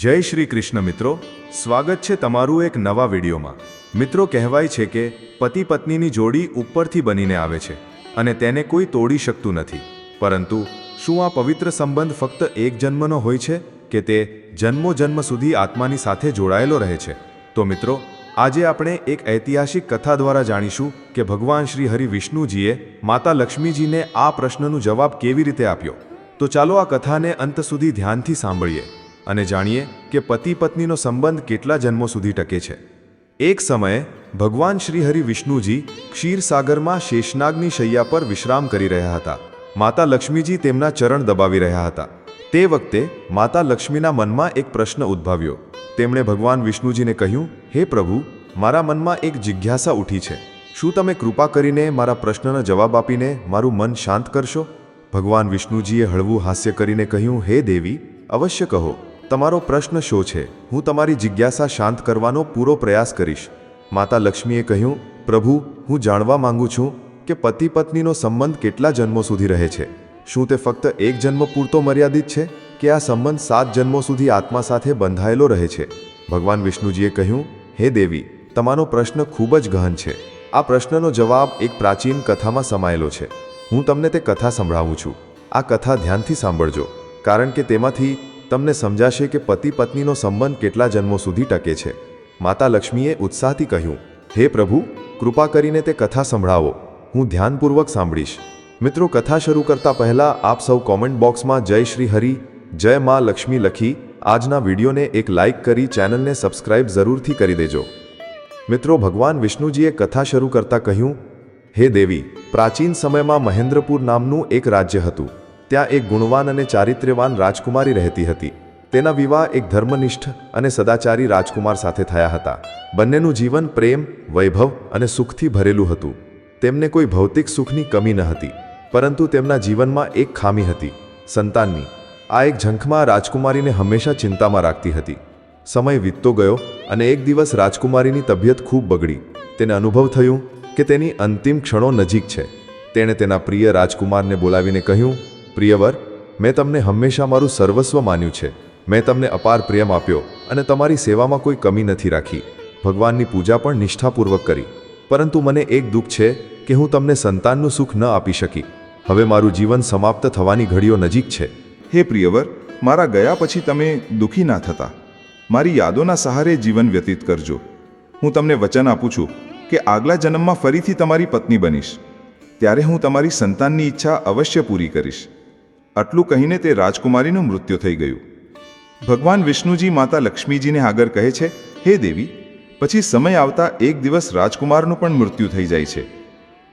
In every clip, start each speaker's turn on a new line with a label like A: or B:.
A: જય શ્રી કૃષ્ણ મિત્રો, સ્વાગત છે તમારું એક નવા વિડીયોમાં. મિત્રો કહેવાય છે કે, પતિ પત્નીની જોડી ઉપરથી બનીને આવે છે અને તેને કોઈ તોડી શકતું નથી. પરંતુ શું આ પવિત્ર સંબંધ ફક્ત એક જન્મનો હોય છે કે તે જન્મો જન્મ સુધી આત્માની સાથે જોડાયેલો રહે છે? તો મિત્રો, આજે આપણે એક ઐતિહાસિક કથા દ્વારા જાણીશું કે ભગવાન શ્રી હરિ વિષ્ણુજીએ માતા લક્ષ્મીજીને આ પ્રશ્નનો જવાબ કેવી રીતે આપ્યો? તો ચાલો આ કથાને અંત સુધી ધ્યાનથી સાંભળીએ. અને જાણીએ કે પતિ પત્નીનો સંબંધ કેટલા જન્મો સુધી ટકે છે. એક સમયે, ભગવાન શ્રી હરિ વિષ્ણુજી ક્ષીરસાગરમાં શેષનાગની શૈયા પર વિશ્રામ કરી રહ્યા હતા. માતા લક્ષ્મીજી તેમના ચરણ દબાવી રહ્યા હતા. તે વખતે, માતા લક્ષ્મીના મનમાં એક પ્રશ્ન ઉદ્ભવ્યો. તેમણે ભગવાન વિષ્ણુજીને કહ્યું, હે પ્રભુ, મારા મનમાં એક જિજ્ઞાસા ઉઠી છે. શું તમે કૃપા કરીને મારા પ્રશ્નનો જવાબ આપીને મારું મન શાંત કરશો? ભગવાન વિષ્ણુજીએ હળવું હાસ્ય કરીને કહ્યું, હે દેવી, અવશ્ય કહો. તમારો પ્રશ્ન શો છે? હું તમારી જિજ્ઞાસા શાંત કરવાનો પૂરો પ્રયાસ કરીશ. માતા લક્ષ્મીએ કહ્યું, પ્રભુ, હું જાણવા માંગુ છું કે પતિ પત્નીનો સંબંધ કેટલા જન્મો સુધી રહે છે? શું તે ફક્ત એક જન્મ પૂરતો મર્યાદિત છે કે આ સંબંધ સાત જન્મો સુધી આત્મા સાથે બંધાયેલો રહે છે? ભગવાન વિષ્ણુજીએ કહ્યું, હે દેવી, તમારો પ્રશ્ન ખૂબ જ ગહન છે. આ પ્રશ્નનો જવાબ એક પ્રાચીન કથામાં સમાયેલો છે. હું તમને તે કથા સંભળાવું છું. આ કથા ધ્યાનથી સાંભળજો, કારણ કે તેમાંથી તમને સમજાશે કે પતિ પત્નીનો સંબંધ કેટલા જન્મો સુધી ટકે છે. માતા લક્ષ્મીએ ઉત્સાહથી કહ્યું, હે પ્રભુ, કૃપા કરીને તે કથા સંભળાવો. હું ધ્યાનપૂર્વક સાંભળીશ. મિત્રો, કથા શરૂ કરતા પહેલા આપ સૌ કોમેન્ટ બોક્સમાં જય શ્રી હરિ, જય મા લક્ષ્મી લખી, આજના વિડીયોને એક લાઇક કરી ચેનલને સબસ્ક્રાઇબ જરૂરથી કરી દેજો. મિત્રો, ભગવાન વિષ્ણુજીએ કથા શરૂ કરતા કહ્યું, હે દેવી, પ્રાચીન સમયમાં મહેન્દ્રપુર નામનું એક રાજ્ય હતું. ત્યાં એક ગુણવાન અને ચારિત્ર્યવાન રાજકુમારી રહેતી હતી. તેના વિવાહ એક ધર્મનિષ્ઠ અને સદાચારી રાજકુમાર સાથે થયા હતા. બંનેનું જીવન પ્રેમ, વૈભવ અને સુખથી ભરેલું હતું. તેમને કોઈ ભૌતિક સુખની કમી ન હતી, પરંતુ તેમના જીવનમાં એક ખામી હતી, સંતાનની. આ એક ઝંખમાં રાજકુમારીને હંમેશા ચિંતામાં રાખતી હતી. સમય વીતતો ગયો અને એક દિવસ રાજકુમારીની તબિયત ખૂબ બગડી. તેને અનુભવ થયું કે તેની અંતિમ ક્ષણો નજીક છે. તેણે તેના પ્રિય રાજકુમારને બોલાવીને કહ્યું પ્રિયવર, મેં તમને હંમેશા મારું સર્વસ્વ માન્યું છે. મેં તમને અપાર પ્રેમ આપ્યો અને તમારી સેવામાં કોઈ કમી નથી રાખી. ભગવાનની પૂજા પણ નિષ્ઠાપૂર્વક કરી. પરંતુ મને એક દુઃખ છે કે હું તમને સંતાનનું સુખ ન આપી શકી. હવે મારું જીવન સમાપ્ત થવાની ઘડીઓ નજીક છે.
B: હે પ્રિયવર, મારા ગયા પછી તમે દુઃખી ના થતા. મારી યાદોના સહારે જીવન વ્યતીત કરજો. હું તમને વચન આપું છું કે આગલા જન્મમાં ફરીથી તમારી પત્ની બનીશ. ત્યારે હું તમારી સંતાનની ઈચ્છા અવશ્ય પૂરી કરીશ. આટલું કહીને તે રાજકુમારીનું મૃત્યુ થઈ ગયું. ભગવાન વિષ્ણુજી માતા લક્ષ્મીજીને આગળ કહે છે, હે દેવી, પછી સમય આવતા એક દિવસ રાજકુમારનું પણ મૃત્યુ થઈ જાય છે.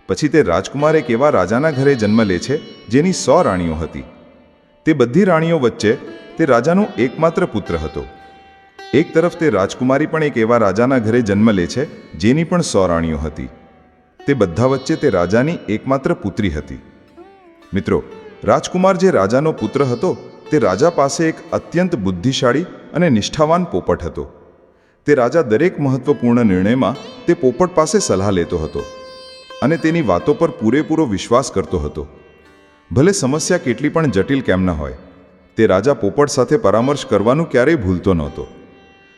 B: પછી તે રાજકુમાર એક એવા રાજાના ઘરે જન્મ લે છે, જેની સો રાણીઓ હતી. તે બધી રાણીઓ વચ્ચે તે રાજાનો એકમાત્ર પુત્ર હતો. એક તરફ તે રાજકુમારી પણ એક એવા રાજાના ઘરે જન્મ લે છે, જેની પણ સો રાણીઓ હતી. તે બધા વચ્ચે તે રાજાની એકમાત્ર પુત્રી હતી. મિત્રો રાજકુમાર જે રાજાનો પુત્ર હતો, તે રાજા પાસે એક અત્યંત બુદ્ધિશાળી અને નિષ્ઠાવાન પોપટ હતો. તે રાજા દરેક મહત્વપૂર્ણ નિર્ણયમાં તે પોપટ પાસે સલાહ લેતો હતો અને તેની વાતો પર પૂરેપૂરો વિશ્વાસ કરતો હતો. ભલે સમસ્યા કેટલી પણ જટિલ કેમ ન હોય, તે રાજા પોપટ સાથે પરામર્શ કરવાનું ક્યારેય ભૂલતો નહોતો.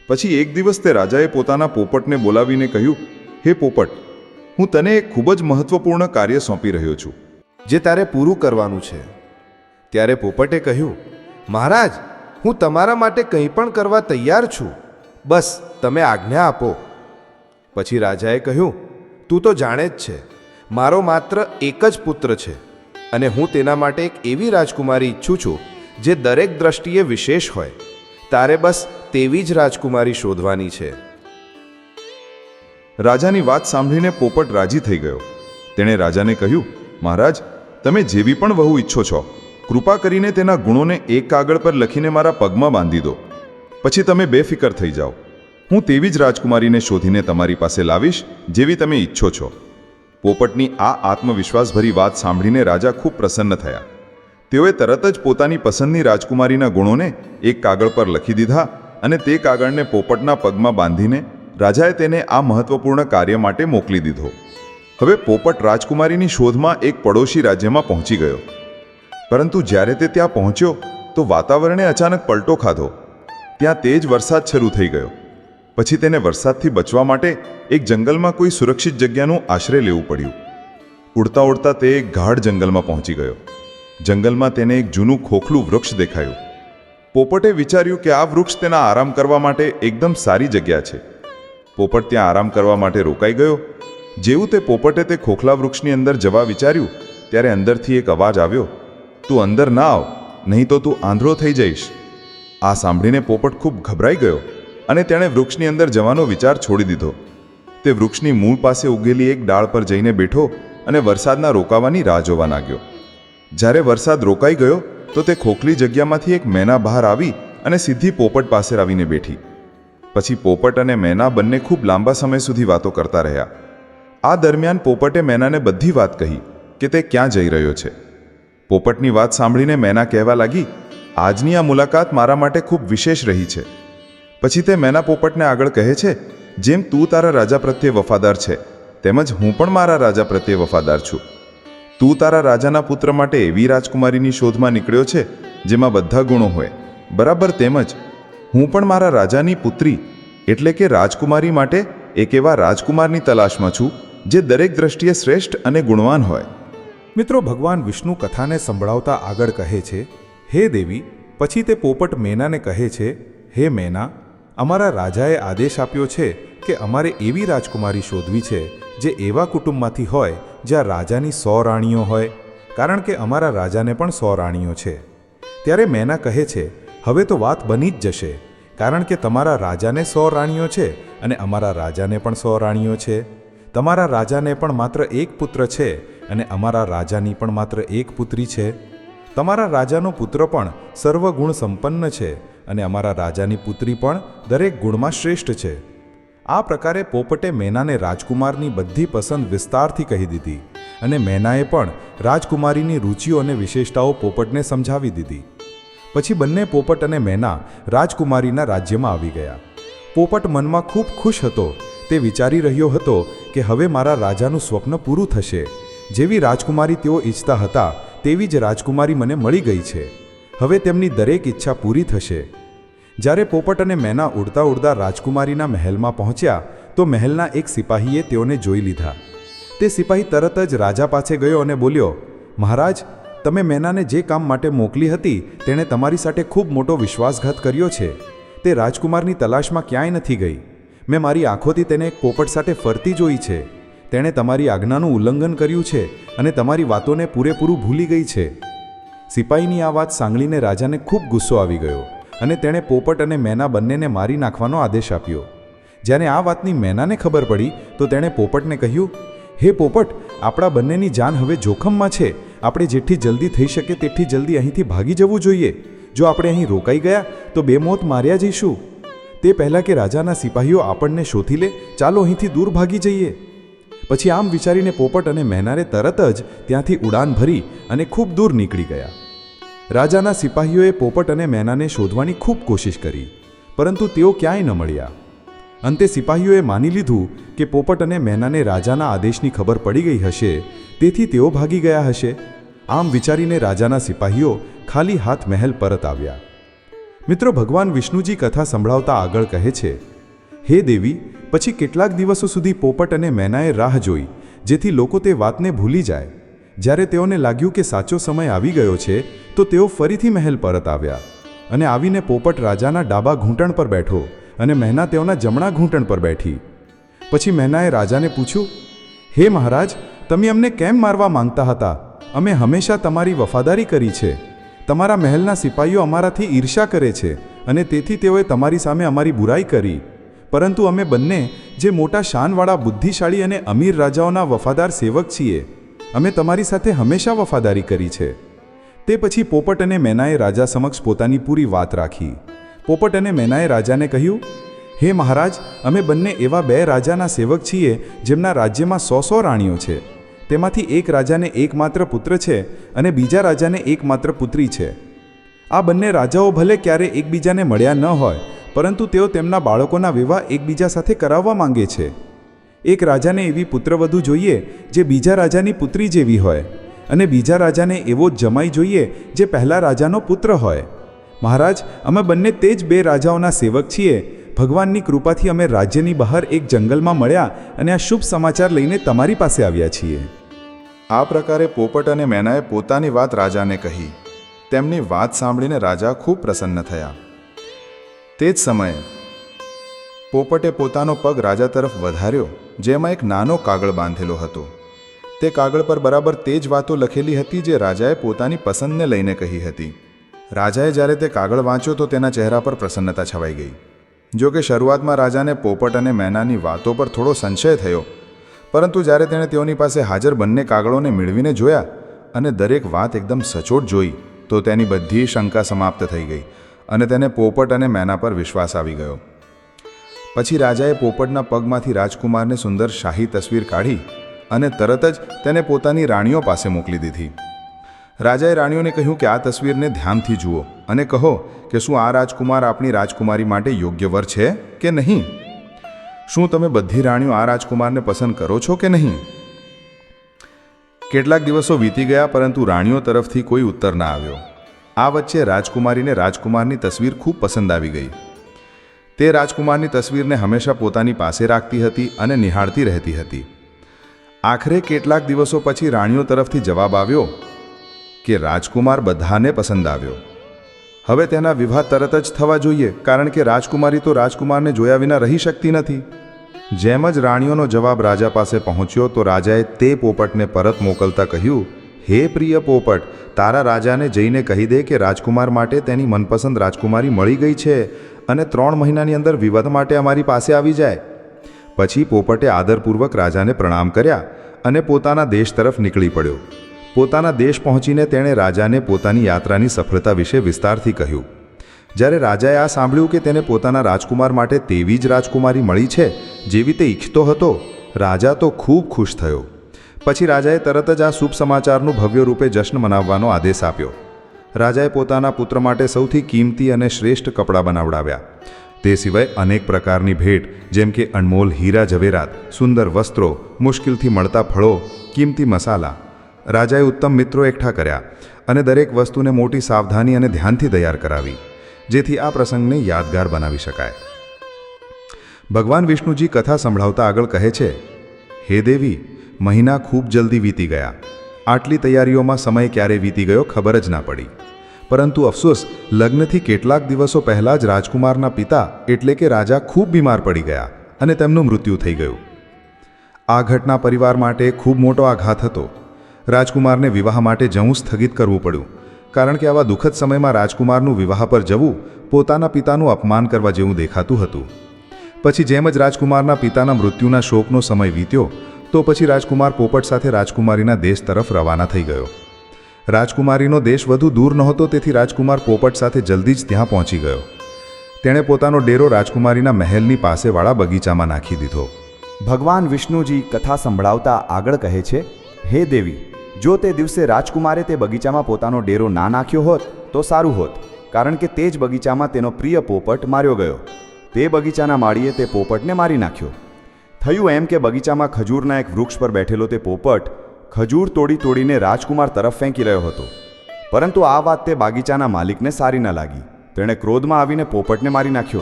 B: પછી એક દિવસ તે રાજાએ પોતાના પોપટને બોલાવીને કહ્યું, હે પોપટ, હું તને એક ખૂબ જ મહત્વપૂર્ણ કાર્ય સોંપી રહ્યો છું.
C: જે તારે પૂરું કરવાનું છે. ત્યારે પોપટે કહ્યું, મહારાજ, હું તમારા માટે કંઈ પણ કરવા તૈયાર છું. બસ, તમે આજ્ઞા આપો. પછી રાજાએ કહ્યું, તું તો જાણે જ છે, મારો માત્ર એક જ પુત્ર છે અને હું તેના માટે એક એવી રાજકુમારી ઈચ્છું છું જે દરેક દ્રષ્ટિએ વિશેષ હોય. તારે બસ તેવી જ રાજકુમારી શોધવાની છે.
B: રાજાની વાત સાંભળીને પોપટ રાજી થઈ ગયો. તેણે રાજાને કહ્યું, મહારાજ તમે જેવી પણ વહુ ઈચ્છો છો, કૃપા કરીને તેના ગુણોને એક કાગળ પર લખીને મારા પગમાં બાંધી દો. પછી તમે બેફિકર થઈ જાઓ. હું તેવી જ રાજકુમારીને શોધીને તમારી પાસે લાવીશ જેવી તમે ઈચ્છો છો. પોપટની આ આત્મવિશ્વાસભરી વાત સાંભળીને રાજા ખૂબ પ્રસન્ન થયા. તેઓએ તરત જ પોતાની પસંદની રાજકુમારીના ગુણોને એક કાગળ પર લખી દીધા અને તે કાગળને પોપટના પગમાં બાંધીને રાજાએ તેને આ મહત્વપૂર્ણ કાર્ય માટે મોકલી દીધો. હવે પોપટ રાજકુમારીની શોધમાં એક પડોશી રાજ્યમાં પહોંચી ગયો. પરંતુ જ્યારે તે ત્યાં પહોંચ્યો, તો વાતાવરણે અચાનક પલટો ખાધો. ત્યાં તેજ વરસાદ શરૂ થઈ ગયો. પછી તેને વરસાદથી બચવા માટે એક જંગલમાં કોઈ સુરક્ષિત જગ્યાનું આશ્રય લેવું પડ્યું. ઉડતા ઉડતા તે એક ગાઢ જંગલમાં પહોંચી ગયો. જંગલમાં તેને એક જૂનું ખોખલું વૃક્ષ દેખાયું. પોપટે વિચાર્યું કે આ વૃક્ષ તેના આરામ કરવા માટે એકદમ સારી જગ્યા છે. પોપટ ત્યાં આરામ કરવા માટે રોકાઈ ગયો જેવું તે પોપટે તે ખોખલા વૃક્ષની અંદર જવા વિચાર્યું, ત્યારે અંદરથી એક અવાજ આવ્યો, તું અંદર ના આવ, નહીં તો તું આંધળો થઈ જઈશ. આ સાંભળીને પોપટ ખૂબ ગભરાઈ ગયો અને તેણે વૃક્ષની અંદર જવાનો વિચાર છોડી દીધો. તે વૃક્ષની મૂળ પાસે ઉગેલી એક ડાળ પર જઈને બેઠો અને વરસાદના રોકાવાની રાહ જોવા લાગ્યો. જ્યારે વરસાદ રોકાઈ ગયો, તો તે ખોખલી જગ્યામાંથી એક મેના બહાર આવી અને સીધી પોપટ પાસે આવીને બેઠી. પછી પોપટ અને મેના બંને ખૂબ લાંબા સમય સુધી વાતો કરતા રહ્યા. આ દરમિયાન પોપટે મેનાને બધી વાત કહી કે તે ક્યાં જઈ રહ્યો છે. પોપટની વાત સાંભળીને મેના કહેવા લાગી, આજની આ મુલાકાત મારા માટે ખૂબ વિશેષ રહી છે. પછી તે મેના પોપટને આગળ કહે છે, જેમ તું તારા રાજા પ્રત્યે વફાદાર છે, તેમજ હું પણ મારા રાજા પ્રત્યે વફાદાર છું. તું તારા રાજાના પુત્ર માટે એવી રાજકુમારીની શોધમાં નીકળ્યો છે, જેમાં બધા ગુણો હોય. બરાબર તેમજ, હું પણ મારા રાજાની પુત્રી, એટલે કે રાજકુમારી માટે એક એવા રાજકુમારની તલાશમાં છું જે દરેક દ્રષ્ટિએ શ્રેષ્ઠ અને ગુણવાન હોય.
D: મિત્રો, ભગવાન વિષ્ણુ કથાને સંભળાવતા આગળ કહે છે, હે દેવી, પછી તે પોપટ મેનાને કહે છે, હે મેના, અમારા રાજાએ આદેશ આપ્યો છે કે અમારે એવી રાજકુમારી શોધવી છે, જે એવા કુટુંબમાંથી હોય, જ્યાં રાજાની સો રાણીઓ હોય, કારણ કે અમારા રાજાને પણ સો રાણીઓ છે. ત્યારે મેના કહે છે, હવે તો વાત બની જ જશે, કારણ કે તમારા રાજાને સો રાણીઓ છે અને અમારા રાજાને પણ સો રાણીઓ છે. તમારા રાજાને પણ માત્ર એક પુત્ર છે અને અમારા રાજાની પણ માત્ર એક પુત્રી છે? તમારા રાજાનો પુત્ર પણ સર્વગુણ સંપન્ન છે અને અમારા રાજાની પુત્રી પણ દરેક ગુણમાં શ્રેષ્ઠ છે. આ પ્રકારે પોપટે મેનાને રાજકુમારની બધી પસંદ વિસ્તારથી કહી દીધી અને મેનાએ પણ રાજકુમારીની રુચિઓ અને વિશેષતાઓ પોપટને સમજાવી દીધી. પછી બંને પોપટ અને મેના રાજકુમારીના રાજ્યમાં આવી ગયા. પોપટ મનમાં ખૂબ ખુશ હતો તે વિચારી રહ્યો હતો કે હવે મારા રાજાનું સ્વપ્ન પૂરું થશે. જેવી રાજકુમારી તેઓ ઈચ્છતા હતા, તેવી જ રાજકુમારી મને મળી ગઈ છે. હવે તેમની દરેક ઈચ્છા પૂરી થશે. જ્યારે પોપટ અને મેના ઉડતા ઉડતા રાજકુમારીના મહેલમાં પહોંચ્યા, તો મહેલના એક સિપાહીએ તેઓને જોઈ લીધા. તે સિપાહી તરત જ રાજા પાસે ગયો અને બોલ્યો, મહારાજ, તમે મેનાને જે કામ માટે મોકલી હતી, તેણે તમારી સાથે ખૂબ મોટો વિશ્વાસઘાત કર્યો છે. તે રાજકુમારની તલાશમાં ક્યાંય નથી ગઈ. મેં મારી આંખોથી તેને પોપટ સાથે ફરતી જોઈ છે. તેણે તમારી આજ્ઞાનું ઉલ્લંઘન કર્યું છે અને તમારી વાતોને પૂરેપૂરું ભૂલી ગઈ છે. સિપાહીની આ વાત સાંભળીને રાજાને ખૂબ ગુસ્સો આવી ગયો અને તેણે પોપટ અને મેના બંનેને મારી નાખવાનો આદેશ આપ્યો. જ્યારે આ વાતની મેનાને ખબર પડી, તો તેણે પોપટને કહ્યું, હે પોપટ, આપણા બંનેની જાન હવે જોખમમાં છે. આપણે જેટલી જલ્દી થઈ શકે તેટલી જલ્દી અહીંથી ભાગી જવું જોઈએ. જો આપણે અહીં રોકાઈ ગયા, તો બે મોત માર્યા જઈશું. તે પહેલાં કે રાજાના સિપાહીઓ આપણને શોધી લે, ચાલો અહીંથી દૂર ભાગી જઈએ. પછી આમ વિચારીને પોપટ અને મહેનારે તરત જ ત્યાંથી ઉડાન ભરી અને ખૂબ દૂર નીકળી ગયા. રાજાના સિપાહીઓએ પોપટ અને મહેનાને શોધવાની ખૂબ કોશિશ કરી, પરંતુ તેઓ ક્યાંય ન મળ્યા. અંતે સિપાહીઓએ માની લીધું કે પોપટ અને મહેનાને રાજાના આદેશની ખબર પડી ગઈ હશે, તેથી તેઓ ભાગી ગયા હશે. આમ વિચારીને રાજાના સિપાહીઓ ખાલી હાથ મહેલ પરત આવ્યા. મિત્રો, ભગવાન વિષ્ણુજી કથા સંભળાવતા આગળ કહે છે, હે દેવી, પછી કેટલાક દિવસો સુધી પોપટ અને મેનાએ રાહ જોઈ, જેથી લોકો તે વાતને ભૂલી જાય. જ્યારે તેઓને લાગ્યું કે સાચો સમય આવી ગયો છે, તો તેઓ ફરીથી મહેલ પરત આવ્યા. અને આવીને પોપટ રાજાના ડાબા ઘૂંટણ પર બેઠો અને મહેના તેઓના જમણા ઘૂંટણ પર બેઠી. પછી મહેનાએ રાજાને પૂછ્યું, હે મહારાજ, તમે અમને કેમ મારવા માંગતા હતા? અમે હંમેશા તમારી વફાદારી કરી છે. તમારા મહેલના સિપાહીઓ અમારાથી ઈર્ષા કરે છે અને તેથી તેઓએ તમારી સામે અમારી બુરાઈ કરી. પરંતુ અમે બંને, જે મોટા શાનવાળા, બુદ્ધિશાળી અને અમીર રાજાઓના વફાદાર સેવક છીએ, અમે તમારી સાથે હંમેશા વફાદારી કરી છે. તે પછી પોપટ અને મેનાએ રાજા સમક્ષ પોતાની પૂરી વાત રાખી. પોપટ અને મેનાએ રાજાને કહ્યું, હે મહારાજ, અમે બંને એવા બે રાજાના સેવક છીએ, જેમના રાજ્યમાં સો સો રાણીઓ છે. તેમાંથી એક રાજાને એકમાત્ર પુત્ર છે અને બીજા રાજાને એકમાત્ર પુત્રી છે. આ બંને રાજાઓ ભલે ક્યારે એકબીજાને મળ્યા ન હોય, પરંતુ તેઓ તેમના બાળકોના વિવાહ એકબીજા સાથે કરાવવા માંગે છે. એક રાજાને એવી પુત્રવધુ જોઈએ જે બીજા રાજાની પુત્રી જેવી હોય અને બીજા રાજાને એવો જ જમાઈ જોઈએ જે પહેલા રાજાનો પુત્ર હોય. મહારાજ, અમે બંને તે જ બે રાજાઓના સેવક છીએ ભગવાનની કૃપાથી અમે રાજ્યની બહાર એક જંગલમાં મળ્યા અને આ શુભ સમાચાર લઈને તમારી પાસે આવ્યા છીએ.
B: આ પ્રકારે પોપટ અને મેનાએ પોતાની વાત રાજાને કહી. તેમની વાત સાંભળીને રાજા ખૂબ પ્રસન્ન થયા. તે જ સમયે પોપટે પોતાનો પગ રાજા તરફ વધાર્યો, જેમાં એક નાનો કાગળ બાંધેલો હતો. તે કાગળ પર બરાબર તે જ વાતો લખેલી હતી જે રાજાએ પોતાની પસંદને લઈને કહી હતી. રાજાએ જ્યારે તે કાગળ વાંચ્યો તો તેના ચહેરા પર પ્રસન્નતા છવાઈ ગઈ. જો કે શરૂઆતમાં રાજાને પોપટ અને મેનાની વાતો પર થોડો સંશય થયો. પરંતુ જ્યારે તેણે તેઓની પાસે હાજર બંને કાગળોને મેળવીને જોયા અને દરેક વાત એકદમ સચોટ જોઈ, તો તેની બધી શંકા સમાપ્ત થઈ ગઈ અને તેને પોપટ અને મેના પર વિશ્વાસ આવી ગયો. પછી રાજાએ પોપટના પગમાંથી રાજકુમારને સુંદર શાહી તસવીર કાઢી અને તરત જ તેને પોતાની રાણીઓ પાસે મોકલી દીધી. રાજાએ રાણીઓને કહ્યું કે આ તસવીરને ધ્યાનથી જુઓ અને કહો કે શું આ રાજકુમાર આપણી રાજકુમારી માટે યોગ્ય વર છે કે નહીં? શું તમે બધી રાણીઓ આ રાજકુમારને પસંદ કરો છો કે નહીં? કેટલાક દિવસો વીતી ગયા, પરંતુ રાણીઓ તરફથી કોઈ ઉત્તર ના આવ્યો. આ વચ્ચે રાજકુમારીને રાજકુમારની તસવીર ખૂબ પસંદ આવી ગઈ. તે રાજકુમારની તસવીરને હંમેશા પોતાની પાસે રાખતી હતી અને નિહાળતી રહેતી હતી. આખરે કેટલાક દિવસો પછી રાણીઓ તરફથી જવાબ આવ્યો કે રાજકુમાર બધાને પસંદ આવ્યો. હવે તેના વિવાહ તરત જ થવા જોઈએ, કારણ કે રાજકુમારી તો રાજકુમારને જોયા વિના રહી શકતી નથી. જેમ જ રાણીઓનો જવાબ રાજા પાસે પહોંચ્યો, તો રાજાએ તે પોપટને પરત મોકલતા કહ્યું, હે પ્રિય પોપટ, તારા રાજાને જઈને કહી દે કે રાજકુમાર માટે તેની મનપસંદ રાજકુમારી મળી ગઈ છે અને ત્રણ મહિનાની અંદર વિવાદ માટે અમારી પાસે આવી જાય. પછી પોપટે આદરપૂર્વક રાજાને પ્રણામ કર્યા અને પોતાના દેશ તરફ નીકળી પડ્યો. પોતાના દેશ પહોંચીને તેણે રાજાને પોતાની યાત્રાની સફળતા વિશે વિસ્તારથી કહ્યું. જ્યારે રાજાએ આ સાંભળ્યું કે તેને પોતાના રાજકુમાર માટે તેવી જ રાજકુમારી મળી છે જેવી તે ઈચ્છતો હતો, રાજા તો ખૂબ ખુશ થયો. પછી રાજાએ તરત જ આ શુભ સમાચારનું ભવ્ય રૂપે જશ્ન મનાવવાનો આદેશ આપ્યો. રાજાએ પોતાના પુત્ર માટે સૌથી કિંમતી અને શ્રેષ્ઠ કપડાં બનાવડાવ્યા. તે સિવાય અનેક પ્રકારની ભેટ, જેમ કે અનમોલ હીરા ઝવેરાત, સુંદર વસ્ત્રો, મુશ્કેલથી મળતા ફળો, કિંમતી મસાલા રાજાએ ઉત્તમ મિત્રો એકઠા કર્યા અને દરેક વસ્તુને મોટી સાવધાની અને ધ્યાનથી તૈયાર કરાવી, જેથી આ પ્રસંગને યાદગાર બનાવી શકાય. ભગવાન વિષ્ણુજી કથા સંભળાવતા આગળ કહે છે, હે દેવી, મહિના ખૂબ જલ્દી વીતી ગયા. આટલી તૈયારીઓમાં સમય ક્યારે વીતી ગયો ખબર જ ના પડી. પરંતુ અફસોસ, લગ્નથી કેટલાક દિવસો પહેલાં જ રાજકુમારના પિતા એટલે કે રાજા ખૂબ બીમાર પડી ગયા અને તેમનું મૃત્યુ થઈ ગયું. આ ઘટના પરિવાર માટે ખૂબ મોટો આઘાત હતો. રાજકુમારને વિવાહ માટે જવું સ્થગિત કરવું પડ્યું. કારણ કે આવા દુઃખદ સમયમાં રાજકુમારનું વિવાહ પર જવું પોતાના પિતાનું અપમાન કરવા જેવું દેખાતું હતું. પછી જેમ જ રાજકુમારના પિતાના મૃત્યુના શોકનો સમય વીત્યો, તો પછી રાજકુમાર પોપટ સાથે રાજકુમારીના દેશ તરફ રવાના થઈ ગયો. રાજકુમારીનો દેશ વધુ દૂર નહોતો, તેથી રાજકુમાર પોપટ સાથે જલ્દી જ ત્યાં પહોંચી ગયો. તેણે પોતાનો ડેરો રાજકુમારીના મહેલની પાસેવાળા બગીચામાં નાખી દીધો.
E: ભગવાન વિષ્ણુજી કથા સંભળાવતા આગળ કહે છે, હે દેવી જો તે દિવસે રાજકુમારે તે બગીચામાં પોતાનો ડેરો ના નાખ્યો હોત, તો સારું હોત, કારણ કે તે જ બગીચામાં તેનો પ્રિય પોપટ માર્યો ગયો. તે બગીચાના માળીએ તે પોપટને મારી નાખ્યો. થયું એમ કે બગીચામાં ખજૂરના એક વૃક્ષ પર બેઠેલો તે પોપટ ખજૂર તોડી તોડીને રાજકુમાર તરફ ફેંકી રહ્યો હતો. પરંતુ આ વાત તે બાગીચાના માલિકને સારી ન લાગી. તેણે ક્રોધમાં આવીને પોપટને મારી નાખ્યો.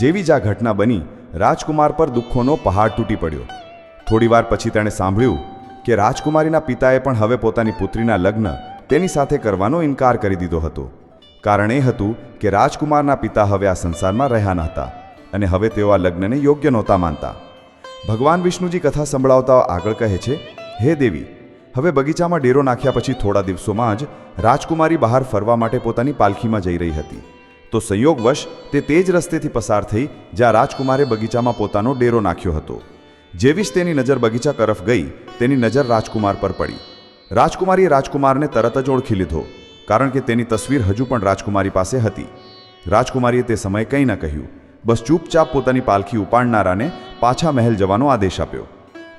E: જેવી જ આ ઘટના બની, રાજકુમાર પર દુઃખોનો પહાડ તૂટી પડ્યો. થોડીવાર પછી તેણે સાંભળ્યું કે રાજકુમારીના પિતાએ પણ હવે પોતાની પુત્રીના લગ્ન તેની સાથે કરવાનો ઇનકાર કરી દીધો હતો. કારણ એ હતું કે રાજકુમારના પિતા હવે આ સંસારમાં રહ્યા ન હતા અને હવે તેઓ આ લગ્નને યોગ્ય નહોતા માનતા. ભગવાન વિષ્ણુજી કથા સંભળાવતા આગળ કહે છે, હે દેવી, હવે બગીચામાં ડેરો નાખ્યા પછી થોડા દિવસોમાં જ રાજકુમારી બહાર ફરવા માટે પોતાની પાલખીમાં જઈ રહી હતી. તો સંયોગવશ તે તે જ રસ્તેથી પસાર થઈ જ્યાં રાજકુમારે બગીચામાં પોતાનો ડેરો નાખ્યો હતો. જેવી જ તેની નજર બગીચા તરફ ગઈ, તેની નજર રાજકુમાર પર પડી. રાજકુમારીએ રાજકુમારને તરત જ ઓળખી લીધો, કારણ કે તેની તસવીર હજુ પણ રાજકુમારી પાસે હતી. રાજકુમારીએ તે સમયે કંઈ ન કહ્યું. બસ ચૂપચાપ પોતાની પાલખી ઉપાડનારાને પાછા મહેલ જવાનો આદેશ આપ્યો,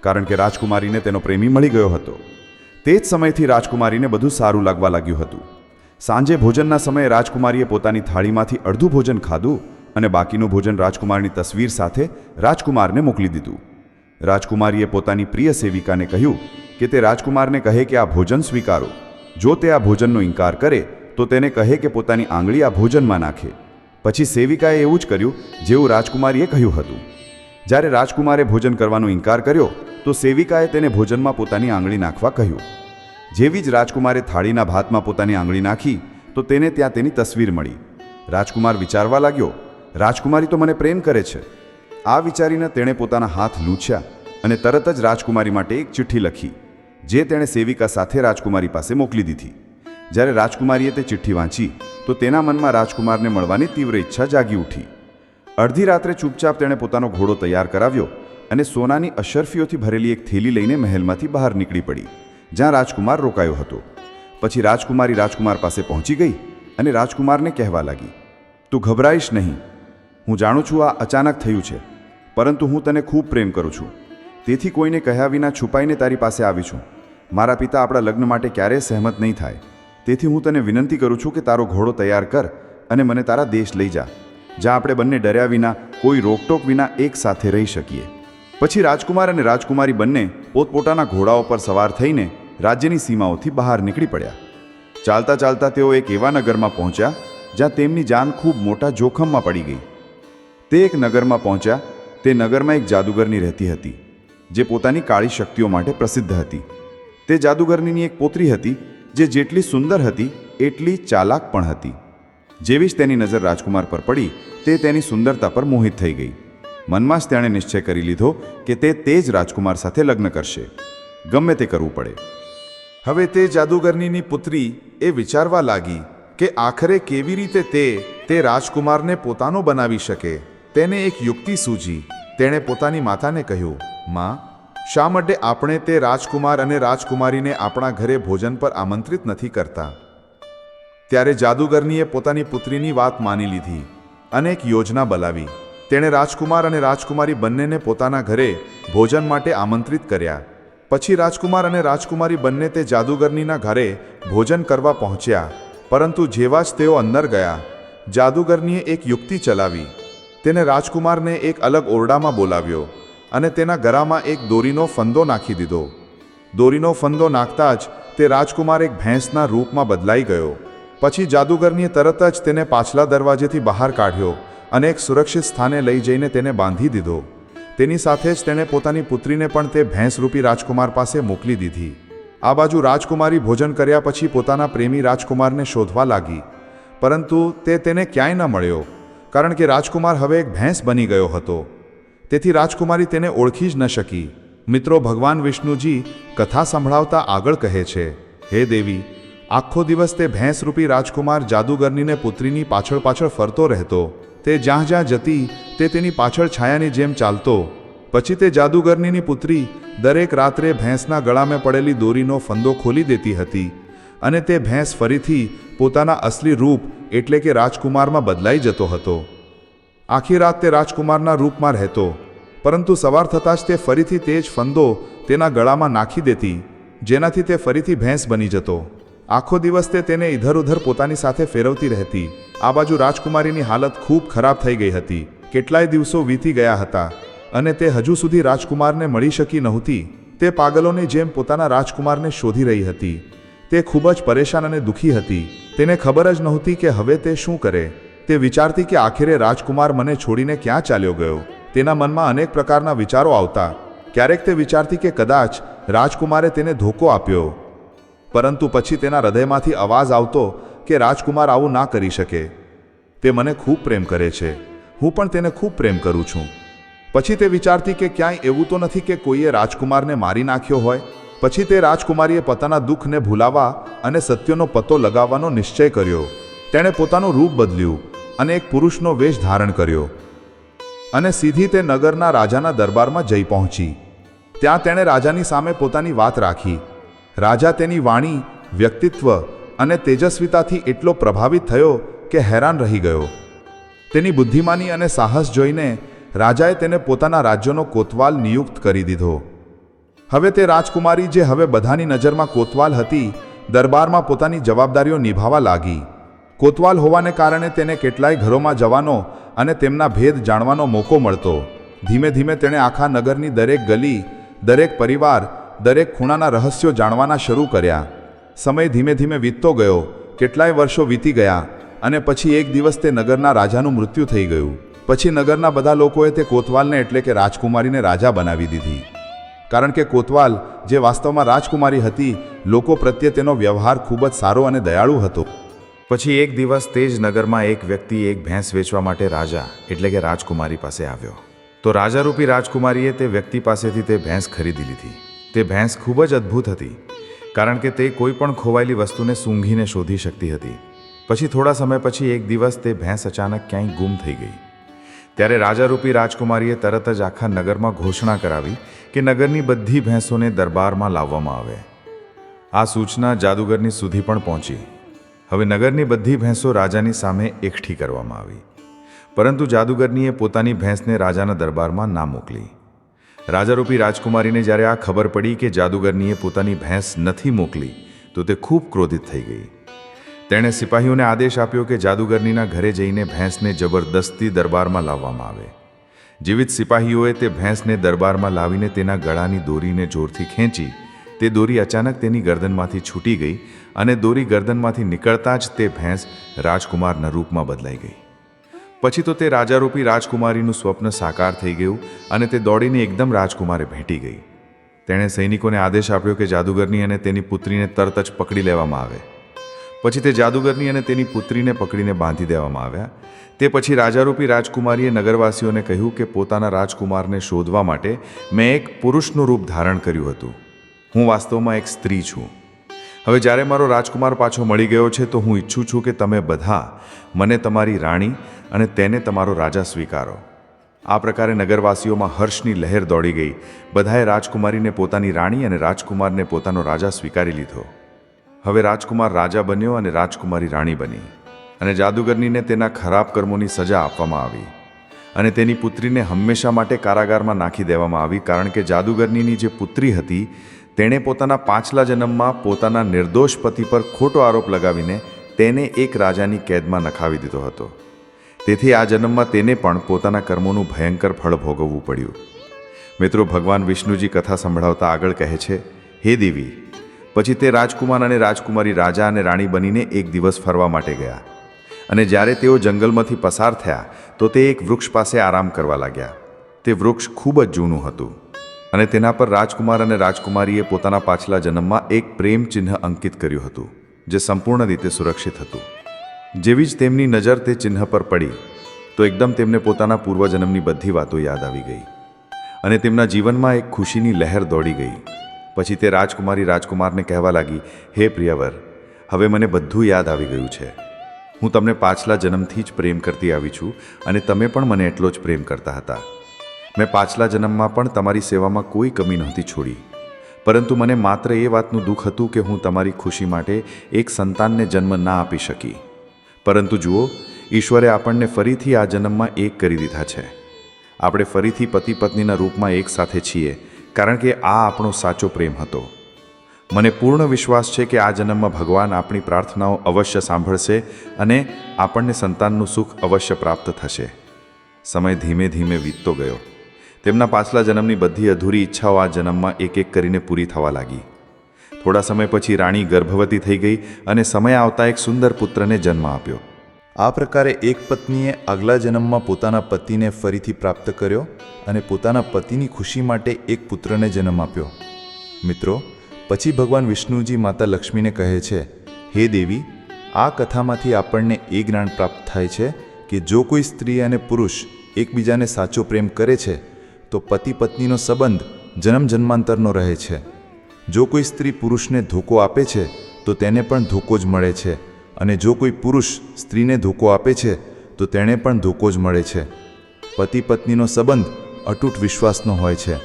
E: કારણ કે રાજકુમારીને તેનો પ્રેમી મળી ગયો હતો. તે જ સમયથી રાજકુમારીને બધું સારું લાગવા લાગ્યું હતું. સાંજે ભોજનના સમયે રાજકુમારીએ પોતાની થાળીમાંથી અડધું ભોજન ખાધું અને બાકીનું ભોજન રાજકુમારની તસવીર સાથે રાજકુમારને મોકલી દીધું. રાજકુમારીએ પોતાની પ્રિય સેવિકાને કહ્યું કે તે રાજકુમારને કહે કે આ ભોજન સ્વીકારો. જો તે આ ભોજનનો ઇનકાર કરે, તો તેને કહે કે પોતાની આંગળી આ ભોજનમાં નાખે. પછી સેવિકાએ એવું જ કર્યું, જેવું રાજકુમારીએ કહ્યું હતું. જ્યારે રાજકુમારે ભોજન કરવાનો ઇનકાર કર્યો, તો સેવિકાએ તેને ભોજનમાં પોતાની આંગળી નાખવા કહ્યું. જેવી જ રાજકુમારે થાળીના ભાતમાં પોતાની આંગળી નાખી, તો તેને ત્યાં તેની તસવીર મળી. રાજકુમાર વિચારવા લાગ્યો, રાજકુમારી તો મને પ્રેમ કરે છે. આ વિચારીને તેણે પોતાના હાથ લૂછ્યા અને તરત જ રાજકુમારી માટે એક ચિઠ્ઠી લખી, જે તેણે સેવિકા સાથે રાજકુમારી પાસે મોકલી દીધી. જ્યારે રાજકુમારીએ તે ચિઠ્ઠી વાંચી, તો તેના મનમાં રાજકુમારને મળવાની તીવ્ર ઈચ્છા જાગી ઉઠી. અડધી રાત્રે ચૂપચાપ તેણે પોતાનો ઘોડો તૈયાર કરાવ્યો અને સોનાની અશરફીઓથી ભરેલી એક થેલી લઈને મહેલમાંથી બહાર નીકળી પડી, જ્યાં રાજકુમાર રોકાયો હતો. પછી રાજકુમારી રાજકુમાર પાસે પહોંચી ગઈ અને રાજકુમારને કહેવા લાગી, તું ગભરાઈશ નહીં. હું જાણું છું આ અચાનક થયું છે. પરંતુ હું તને ખૂબ પ્રેમ કરું છું. તેથી કોઈને કહ્યા વિના છુપાઈને તારી પાસે આવી છું. મારા પિતા આપણા લગ્ન માટે ક્યારેય સહેમત નહીં થાય. તેથી હું તને વિનંતી કરું છું કે તારો ઘોડો તૈયાર કર અને મને તારા દેશ લઈ જા, જ્યાં આપણે બંને ડર્યા વિના કોઈ રોકટોક વિના એક સાથે રહી શકીએ. પછી રાજકુમાર અને રાજકુમારી બંને પોતપોતાના ઘોડાઓ પર સવાર થઈને રાજ્યની સીમાઓથી બહાર નીકળી પડ્યા. ચાલતા ચાલતા તેઓ એક એવા નગરમાં પહોંચ્યા, જ્યાં તેમની જાન ખૂબ મોટા જોખમમાં પડી ગઈ. તે એક નગરમાં પહોંચ્યા તે નગરમાં એક જાદુગરની રહેતી હતી, જે પોતાની કાળી શક્તિઓ માટે પ્રસિદ્ધ હતી. તે જાદુગરનીની એક પોતરી હતી, જે જેટલી સુંદર હતી, એટલી ચાલાક પણ હતી. જેવી જ તેની નજર રાજકુમાર પર પડી, તે તેની સુંદરતા પર મોહિત થઈ ગઈ. મનમાં જ તેણે નિશ્ચય કરી લીધો કે તે તે જ રાજકુમાર સાથે લગ્ન કરશે. ગમે તે કરવું પડે.
A: હવે તે જાદુગરનીની પુત્રી એ વિચારવા લાગી કે આખરે કેવી રીતે તે તે રાજકુમારને પોતાનો બનાવી શકે? તેને એક યુક્તિ સૂજી. તેણે પોતાની માતાને કહ્યું, માં, શા માટે આપણે તે રાજકુમાર અને રાજકુમારીને આપણા ઘરે ભોજન પર આમંત્રિત નથી કરતા? ત્યારે જાદુગરનીએ પોતાની પુત્રીની વાત માની લીધી અને એક યોજના બનાવી. તેણે રાજકુમાર અને રાજકુમારી બંનેને પોતાના ઘરે ભોજન માટે આમંત્રિત કર્યા. પછી રાજકુમાર અને રાજકુમારી બંને તે જાદુગરનીના ઘરે ભોજન કરવા પહોંચ્યા. પરંતુ જેવા જ તેઓ અંદર ગયા, જાદુગરનીએ એક યુક્તિ ચલાવી. તેને રાજકુમારને એક અલગ ઓરડામાં બોલાવ્યો અને તેના ગરામાં એક દોરીનો ફંદો નાખી દીધો. દોરીનો ફંદો નાખતા જ તે રાજકુમાર એક ભેંસના રૂપમાં બદલાઈ ગયો. પછી જાદુગરનીએ તરત જ તેને પાછલા દરવાજેથી બહાર કાઢ્યો અને એક સુરક્ષિત સ્થાને લઈ જઈને તેને બાંધી દીધો. તેની સાથે જ તેણે પોતાની પુત્રીને પણ તે ભેંસરૂપી રાજકુમાર પાસે મોકલી દીધી. આ બાજુ રાજકુમારી ભોજન કર્યા પછી પોતાના પ્રેમી રાજકુમારને શોધવા લાગી. પરંતુ તે તેને ક્યાંય ન મળ્યો. કારણ કે રાજકુમાર હવે એક ભેંસ બની ગયો હતો. તેથી રાજકુમારી તેને ઓળખી જ ન શકી. મિત્રો, ભગવાન વિષ્ણુજી કથા સંભળાવતા આગળ કહે છે, હે દેવી, આખો દિવસ તે ભેંસરૂપી રાજકુમાર જાદુગરનીને પુત્રીની પાછળ પાછળ ફરતો રહેતો. તે જ્યાં જ્યાં જતી, તે તેની પાછળ છાયાની જેમ ચાલતો. પછી તે જાદુગરનીની પુત્રી દરેક રાત્રે ભેંસના ગળામાં પડેલી દોરીનો ફંદો ખોલી દેતી હતી અને તે ભેંસ ફરીથી પોતાના અસલી રૂપ એટલે કે રાજકુમારમાં બદલાઈ જતો હતો. આખી રાત તે રાજકુમારના રૂપમાં રહેતો, પરંતુ સવાર થતાં જ તે ફરીથી તે જ ફંદો તેના ગળામાં નાખી દેતી, જેનાથી તે ફરીથી ભેંસ બની જતો. આખો દિવસ તે તેને ઇધર ઉધર પોતાની સાથે ફેરવતી રહેતી. આ બાજુ રાજકુમારીની હાલત ખૂબ ખરાબ થઈ ગઈ હતી. કેટલાય દિવસો વીતી ગયા હતા અને તે હજુ સુધી રાજકુમારને મળી શકી નહોતી. તે પાગલોની જેમ પોતાના રાજકુમારને શોધી રહી હતી. તે ખૂબ જ પરેશાન અને દુઃખી હતી. તેને ખબર જ નહોતી કે હવે તે શું કરે. તે વિચારતી કે આખરે રાજકુમાર મને છોડીને ક્યાં ચાલ્યો ગયો. તેના મનમાં અનેક પ્રકારના વિચારો આવતા. ક્યારેક તે વિચારતી કે કદાચ રાજકુમારે તેને ધોકો આપ્યો. પરંતુ પછી તેના હૃદયમાંથી અવાજ આવતો કે રાજકુમાર આવું ના કરી શકે. તે મને ખૂબ પ્રેમ કરે છે. હું પણ તેને ખૂબ પ્રેમ કરું છું. પછી તે વિચારતી કે ક્યાંય એવું તો નથી કે કોઈએ રાજકુમારને મારી નાખ્યો હોય. પછી તે રાજકુમારીએ પોતાના દુઃખને ભૂલાવા અને સત્યનો પત્તો લગાવવાનો નિશ્ચય કર્યો. તેણે પોતાનું રૂપ બદલ્યું અને એક પુરુષનો વેશ ધારણ કર્યો અને સીધી તે નગરના રાજાના દરબારમાં જઈ પહોંચી. ત્યાં તેણે રાજાની સામે પોતાની વાત રાખી. રાજા તેની વાણી, વ્યક્તિત્વ અને તેજસ્વીતાથી એટલો પ્રભાવિત થયો કે હેરાન રહી ગયો. તેની બુદ્ધિમાની અને સાહસ જોઈને રાજાએ તેને પોતાના રાજ્યનો કોતવાલ નિયુક્ત કરી દીધો. હવે તે રાજકુમારી જે હવે બધાની નજરમાં કોતવાલ હતી, દરબારમાં પોતાની જવાબદારીઓ નિભાવવા લાગી. કોતવાલ હોવાને કારણે તેને કેટલાય ઘરોમાં જવાનો અને તેમના ભેદ જાણવાનો મોકો મળતો. ધીમે ધીમે તેણે આખા નગરની દરેક ગલી, દરેક પરિવાર, દરેક ખૂણાના રહસ્યો જાણવાના શરૂ કર્યા. સમય ધીમે ધીમે વીતતો ગયો,
F: કેટલાય વર્ષો વીતી ગયા અને પછી એક દિવસ તે નગરના રાજાનું મૃત્યુ થઈ ગયું. પછી નગરના બધા લોકોએ તે કોતવાલને એટલે કે રાજકુમારીને રાજા બનાવી દીધી. કારણ કે કોતવાલ, જે વાસ્તવમાં રાજકુમારી હતી, લોકો પ્રત્યે તેનો વ્યવહાર ખૂબ જ સારો અને દયાળુ હતો.
G: પછી એક દિવસ તે જ નગરમાં એક વ્યક્તિ એક ભેંસ વેચવા માટે રાજા, એટલે કે રાજકુમારી પાસે આવ્યો. તો રાજારૂપી રાજકુમારીએ તે વ્યક્તિ પાસેથી તે ભેંસ ખરીદી લીધી. તે ભેંસ ખૂબ જ અદ્ભુત હતી, કારણ કે તે કોઈ પણ ખોવાયેલી વસ્તુને સૂંઘીને શોધી શકતી હતી. પછી થોડા સમય પછી એક દિવસ તે ભેંસ અચાનક ક્યાંય ગુમ થઈ ગઈ. ત્યારે રાજારૂપી રાજકુમારીએ તરત જ આખા નગરમાં ઘોષણા કરાવી કે નગરની બધી ભેંસોને દરબારમાં લાવવામાં આવે. આ સૂચના જાદુગરની સુધી પણ પહોંચી. હવે નગરની બધી ભેંસો રાજાની સામે એકઠી કરવામાં આવી. પરંતુ જાદુગરનીએ પોતાની ભેંસને રાજાના દરબારમાં ના મોકલી. રાજારૂપી રાજકુમારીને જ્યારે આ ખબર પડી કે જાદુગરનીએ પોતાની ભેંસ નથી મોકલી, તો તે ખૂબ ક્રોધિત થઈ ગઈ. તેણે સિપાહીઓને આદેશ આપ્યો કે જાદુગરનીના ઘરે જઈને ભેંસને જબરદસ્તી દરબારમાં લાવવામાં આવે. જીવિત સિપાહીઓએ તે ભેંસને દરબારમાં લાવીને તેના ગળાની દોરીને જોરથી ખેંચી, તે દોરી અચાનક તેની ગરદનમાંથી છૂટી ગઈ અને દોરી ગરદનમાંથી નીકળતા જ તે ભેંસ રાજકુમારના રૂપમાં બદલાઈ ગઈ. પછી તો તે રાજારૂપી રાજકુમારીનું સ્વપ્ન સાકાર થઈ ગયું અને તે દોડીને એકદમ રાજકુમારે ભેટી ગઈ. તેણે સૈનિકોને આદેશ આપ્યો કે જાદુગરની અને તેની પુત્રીને તરત જ પકડી લેવામાં આવે. પછી તે જાદુગરની અને તેની પુત્રીને પકડીને બાંધી દેવામાં આવ્યા. તે પછી રાજારૂપી રાજકુમારીએ નગરવાસીઓને કહ્યું કે પોતાના રાજકુમારને શોધવા માટે મેં એક પુરુષનું રૂપ ધારણ કર્યું હતું. હું વાસ્તવમાં એક સ્ત્રી છું. હવે જ્યારે મારો રાજકુમાર પાછો મળી ગયો છે તો હું ઈચ્છું છું કે તમે બધા મને તમારી રાણી અને તેને તમારો રાજા સ્વીકારો. આ પ્રકારે નગરવાસીઓમાં હર્ષની લહેર દોડી ગઈ. બધાએ રાજકુમારીને પોતાની રાણી અને રાજકુમારને પોતાનો રાજા સ્વીકારી લીધો. હવે રાજકુમાર રાજા બન્યો અને રાજકુમારી રાણી બની. અને જાદુગરનીને તેના ખરાબ કર્મોની સજા આપવામાં આવી. અને તેની પુત્રીને હંમેશા માટે કારાગારમાં નાખી દેવામાં આવી, કારણ કે જાદુગરનીની જે પુત્રી હતી, તેણે પોતાના પાછલા જન્મમાં પોતાના નિર્દોષ પતિ પર ખોટો આરોપ લગાવીને તેને એક રાજાની કેદમાં નખાવી દીધો હતો. તેથી આ જન્મમાં તેને પણ પોતાના કર્મોનું ભયંકર ફળ ભોગવવું પડ્યું. મિત્રો, ભગવાન વિષ્ણુજી કથા સંભળાવતા આગળ કહે છે, હે દેવી પછી તે રાજકુમાર અને રાજકુમારી રાજા અને રાણી બનીને એક દિવસ ફરવા માટે ગયા. અને જ્યારે તેઓ જંગલમાંથી પસાર થયા, તો તે એક વૃક્ષ પાસે આરામ કરવા લાગ્યા. તે વૃક્ષ ખૂબ જ જૂનું હતું. અને તેના પર રાજકુમાર અને રાજકુમારીએ પોતાના પાછલા જન્મમાં એક પ્રેમ ચિહ્ન અંકિત કર્યું હતું, જે સંપૂર્ણ રીતે સુરક્ષિત હતું. જેવી જ તેમની નજર તે ચિહ્ન પર પડી, તો એકદમ તેમને પોતાના પૂર્વજન્મની બધી વાતો યાદ આવી ગઈ. અને તેમના જીવનમાં એક ખુશીની લહેર દોડી ગઈ. પછી તે રાજકુમારી રાજકુમારને કહેવા લાગી, હે પ્રિયવર, હવે મને બધું યાદ આવી ગયું છે. હું તમને પાછલા જન્મથી જ પ્રેમ કરતી આવી છું અને તમે પણ મને એટલો જ પ્રેમ કરતા હતા. મેં પાછલા જન્મમાં પણ તમારી સેવામાં કોઈ કમી નહોતી છોડી. પરંતુ મને માત્ર એ વાતનું દુઃખ હતું કે હું તમારી ખુશી માટે એક સંતાનને જન્મ ના આપી શકી. પરંતુ જુઓ, ઈશ્વરે આપણને ફરીથી આ જન્મમાં એક કરી દીધા છે. આપણે ફરીથી પતિ પત્નીના રૂપમાં એક સાથે છીએ કારણ કે આ આપણો સાચો પ્રેમ હતો. મને પૂર્ણ વિશ્વાસ છે કે આ જન્મમાં ભગવાન આપણી પ્રાર્થનાઓ અવશ્ય સાંભળશે અને આપણને સંતાનનું સુખ અવશ્ય પ્રાપ્ત થશે. સમય ધીમે ધીમે વીતતો ગયો. તેમના પાછલા જન્મની બધી અધૂરી ઈચ્છાઓ આ જન્મમાં એક એક કરીને પૂરી થવા લાગી. થોડા સમય પછી રાણી ગર્ભવતી થઈ ગઈ અને સમય આવતા એક સુંદર પુત્રને જન્મ આપ્યો.
B: આ પ્રકારે એક પત્નીએ આગલા જન્મમાં પોતાના પતિને ફરીથી પ્રાપ્ત કર્યો અને પોતાના પતિની ખુશી માટે એક પુત્રને જન્મ આપ્યો. મિત્રો, પછી ભગવાન વિષ્ણુજી માતા લક્ષ્મીને કહે છે, હે દેવી, આ કથામાંથી આપણને એ જ્ઞાન પ્રાપ્ત થાય છે કે જો કોઈ સ્ત્રી અને પુરુષ એકબીજાને સાચો પ્રેમ કરે છે, તો પતિ પત્નીનો સંબંધ જન્મ જન્માંતરનો રહે છે. જો કોઈ સ્ત્રી પુરુષને ધોકો આપે છે, તો તેને પણ ધોકો જ મળે છે. અને જો કોઈ પુરુષ સ્ત્રીને ધોકો આપે છે, તો તેણે પણ ધોકો જ મળે છે. પતિ પત્નીનો સંબંધ અતૂટ વિશ્વાસનો હોય છે.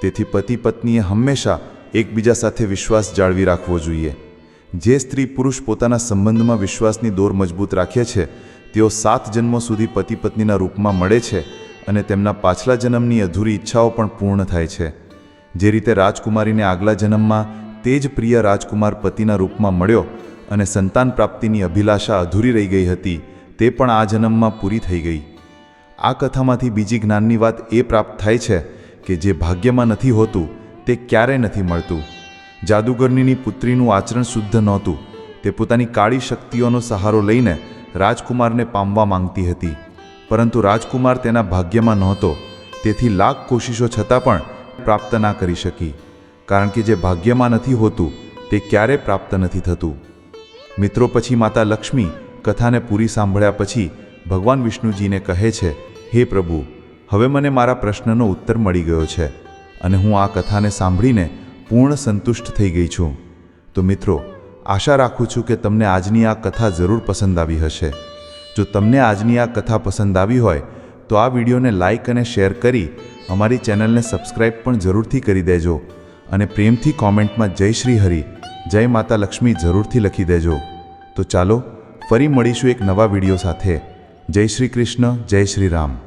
B: તેથી પતિ પત્નીએ હંમેશા એકબીજા સાથે વિશ્વાસ જાળવી રાખવો જોઈએ. જે સ્ત્રી પુરુષ પોતાના સંબંધમાં વિશ્વાસની દોર મજબૂત રાખે છે, તેઓ સાત જન્મો સુધી પતિ પત્નીના રૂપમાં મળે છે અને તેમના પાછલા જન્મની અધૂરી ઈચ્છાઓ પણ પૂર્ણ થાય છે. જે રીતે રાજકુમારીને આગલા જન્મમાં તે જ પ્રિય રાજકુમાર પતિના રૂપમાં મળ્યો અને સંતાન પ્રાપ્તિની અભિલાષા અધૂરી રહી ગઈ હતી, તે પણ આ જન્મમાં પૂરી થઈ ગઈ. આ કથામાંથી બીજી જ્ઞાનની વાત એ પ્રાપ્ત થાય છે કે જે ભાગ્યમાં નથી હોતું, તે ક્યારેય નથી મળતું. જાદુગરનીની પુત્રીનું આચરણ શુદ્ધ નહોતું,
F: તે પોતાની કાળી શક્તિઓનો સહારો લઈને રાજકુમારને પામવા માંગતી હતી. પરંતુ રાજકુમાર તેના ભાગ્યમાં નહોતો, તેથી લાખ કોશિશો છતાં પણ પ્રાપ્ત ના કરી શકી. કારણ કે જે ભાગ્યમાં નથી હોતું, તે ક્યારે પ્રાપ્ત નથી થતું. મિત્રો પછી માતા લક્ષ્મી કથાને પૂરી સાંભળ્યા પછી ભગવાન વિષ્ણુજીને કહે છે, હે પ્રભુ, હવે મને મારા પ્રશ્નનો ઉત્તર મળી ગયો છે અને હું આ કથાને સાંભળીને પૂર્ણ સંતુષ્ટ થઈ ગઈ છું. તો મિત્રો, આશા રાખું છું કે તમને આજની આ કથા જરૂર પસંદ આવી હશે. જો તમને આજની આ કથા પસંદ આવી હોય, તો આ વિડીયોને લાઇક અને શેર કરી અમારી ચેનલને સબસ્ક્રાઇબ પણ જરૂરથી કરી દેજો અને પ્રેમથી કોમેન્ટમાં જય શ્રી હરિ. જય માતા લક્ષ્મી જરૂરથી લખી દેજો. તો ચાલો, ફરી મળીશું એક નવા વીડિયો સાથે. જય શ્રી કૃષ્ણ, જય શ્રી રામ.